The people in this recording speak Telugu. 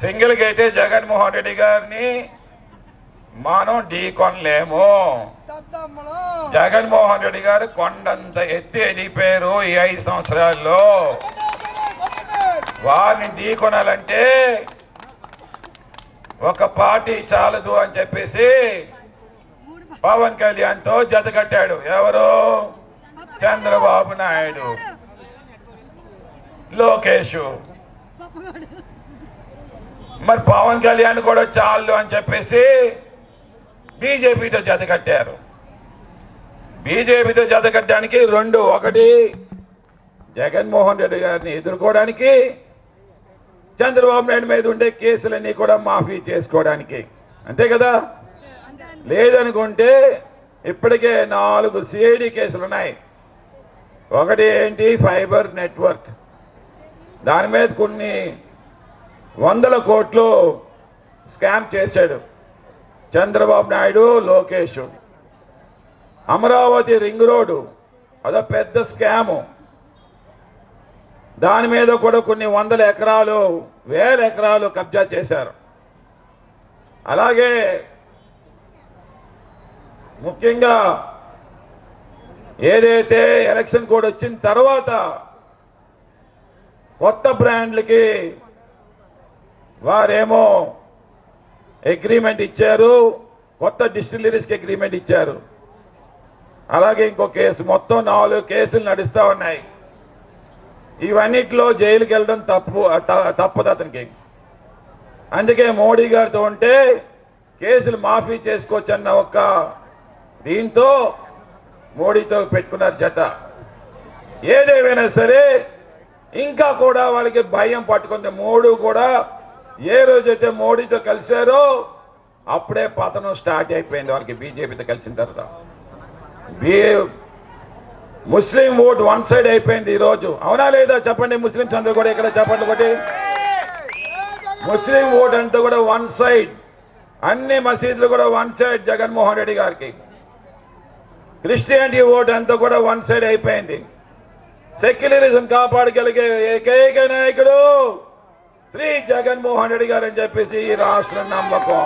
సింగిల్గా అయితే జగన్మోహన్ రెడ్డి గారిని మనం ఢీకొనలేము. కొనలేము జగన్మోహన్ రెడ్డి గారు కొండంత ఎత్తి ఎదిగిపోయారు ఈ ఐదు సంవత్సరాల్లో. వారిని ఢీకొనాలంటే ఒక పార్టీ చాలదు అని చెప్పేసి పవన్ కళ్యాణ్తో జతకట్టాడు ఎవరు? చంద్రబాబు నాయుడు. లోకేష్. మరి పవన్ కళ్యాణ్ కూడా చాలు అని చెప్పేసి బీజేపీతో జతకట్టారు బీజేపీతో జతకట్టడానికి రెండు ఒకటి జగన్మోహన్ రెడ్డి గారిని ఎదుర్కోవడానికి చంద్రబాబు నాయుడు మీద ఉండే కేసులన్నీ కూడా మాఫీ చేసుకోవడానికి. అంతే కదా? లేదనుకుంటే ఇప్పటికే నాలుగు సిఐడి కేసులు ఉన్నాయి. ఒకటి ఏంటి? Fiber network. దాని మీద కొన్ని వందల కోట్లు స్కామ్ చేశాడు చంద్రబాబు నాయుడు లోకేష్. అమరావతి రింగ్ రోడ్డు అదో పెద్ద స్కాము. దాని మీద కూడా కొన్ని వందల ఎకరాలు వేల ఎకరాలు కబ్జా చేశారు. అలాగే ముఖ్యంగా ఏదైతే ఎలక్షన్ కోడ్ వచ్చిన తర్వాత కొత్త బ్రాండ్లకి వారేమో అగ్రిమెంట్ ఇచ్చారు కొత్త డిస్టిలరీస్కి అగ్రిమెంట్ ఇచ్చారు. అలాగే ఇంకో కేసు మొత్తం నాలుగు కేసులు నడుస్తూ ఉన్నాయి. ఇవన్నిట్లో జైలుకి వెళ్ళడం తప్పు తప్పదు అతనికి. అందుకే మోడీ గారితో ఉంటే కేసులు మాఫీ చేసుకోవచ్చన్న ఒక దీంతో మోడీతో పెట్టుకున్నారు జత. ఏదేమైనా సరే ఇంకా కూడా వాళ్ళకి భయం పట్టుకుంది. మోడీ కూడా ఏ రోజైతే మోడీతో కలిశారో అప్పుడే పతనం స్టార్ట్ అయిపోయింది. వాళ్ళకి బీజేపీతో కలిసిన తర్వాత. బీ ముస్లిం ఓట్ వన్ సైడ్ అయిపోయింది ఈరోజు. రోజు అవునా లేదా? చెప్పండి. ముస్లింస్ అందరూ కూడా ఇక్కడ చెప్పండి ఒకటి. ముస్లిం ఓట్ అంతా కూడా వన్ సైడ్. అన్ని మసీదులు కూడా వన్ సైడ్ జగన్మోహన్ రెడ్డి గారికి. క్రిస్టియానిటీ ఓట్ అంతా కూడా వన్ సైడ్ అయిపోయింది. సెక్యులరిజం కాపాడగలిగే ఏకైక నాయకుడు శ్రీ జగన్మోహన్ రెడ్డి గారు అని చెప్పేసి ఈ రాష్ట్రం నమ్మకం.